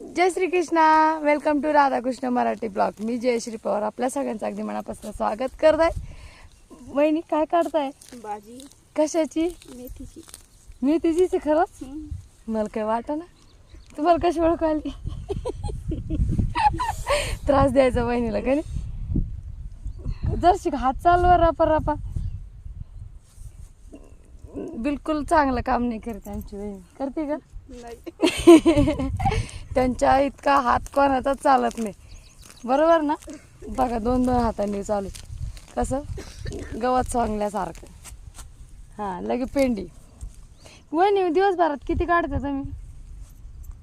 Jai Shri Krishna welcome to Radhakrishna Marathi blog मी जयश्री पवार. आपल्या सगळ्यांचं अगदी मनापासून स्वागत करत आहे वहिनी काय काढताय? भाजी. कशाची? मेथीची. मेथीचीच आहे खरंच. मला काय वाटा ना? तुम्हाला कशी ओळख आली? त्रास द्यायचा बहिणीला का नाही? जरशी हात चालवा रापा रापा. बिलकुल चांगलं काम नाही करते आमची बहीण. करते का? नाही. त्यांच्या इतका हात कोणाचा चालत नाही. बरोबर ना? बघा दोन दोन हातांनी चालू. कसं? गवत सोंगल्यासारखं. हां लगे पेंडी. वहिनी दिवसभरात किती काढता तुम्ही?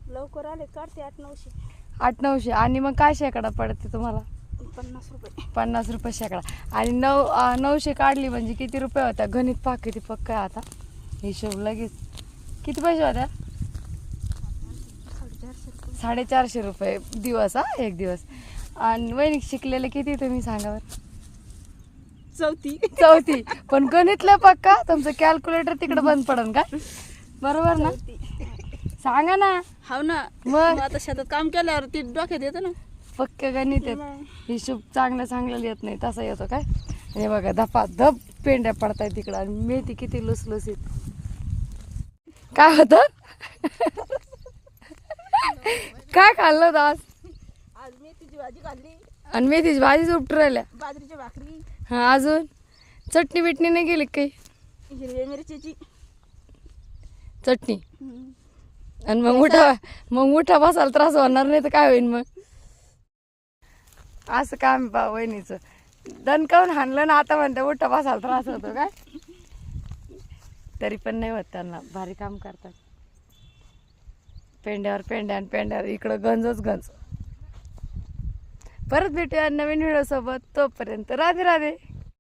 लवकर आले काढते आठ नऊशे. आठ नऊशे. आणि मग काय शेकडा पडते तुम्हाला? पन्नास रुपये. पन्नास रुपये शेकडा. आणि नऊ अं, नऊशे काढली म्हणजे किती रुपये होत्या? गणित पाक किती पक्क आहे आता? हिशोब लगेच. किती पैसे होत्या? साडेचारशे रुपये. साडेचारशे रुपये दिवस हा? एक दिवस. आणि वैनिक शिकलेले किती तुम्ही सांगा बरं? चौथी. चौथी. पण गणितलं पक्का तुमचं कॅल्क्युलेटर तिकडे बंद पडन का? बरोबर ना? चौथी. सांगा ना. हाव ना. मग? मग आता शेतात काम केल्यावर ती डोक्यात येतं ना. पक्क गणित आहेत. हिशोब चांगलं चांगलं येत नाही तसा येतो काय? आणि बघा धपा धप पेंड्या पडताय तिकडं आणि मेथी किती लुसलुसीत काय होतं? काय खाल्लं होतं आज? आज मेथीची भाजी खाल्ली. आणि मेथीची भाजीच उपटू राहिल्या. बाजरीची भाकरी. हा अजून? चटणी बिटणी नाही गेली काही? हिरव्या मिरचीची. चटणी. आणि मग उठा मग उठा बसायला त्रास होणार नाही तर काय होईल मग? असं काम पा वहिनीचं. दणकावून हाणलं ना आता म्हणते उठा बसायला त्रास होतो काय? तरी पण नाही होत त्यांना भारी काम करतात. पेंड्यावर पेंड्या आणि पेंड्यावर इकडं गंजच गंज. परत भेटूया नवीन व्हिडिओसोबत तोपर्यंत राधे राधे.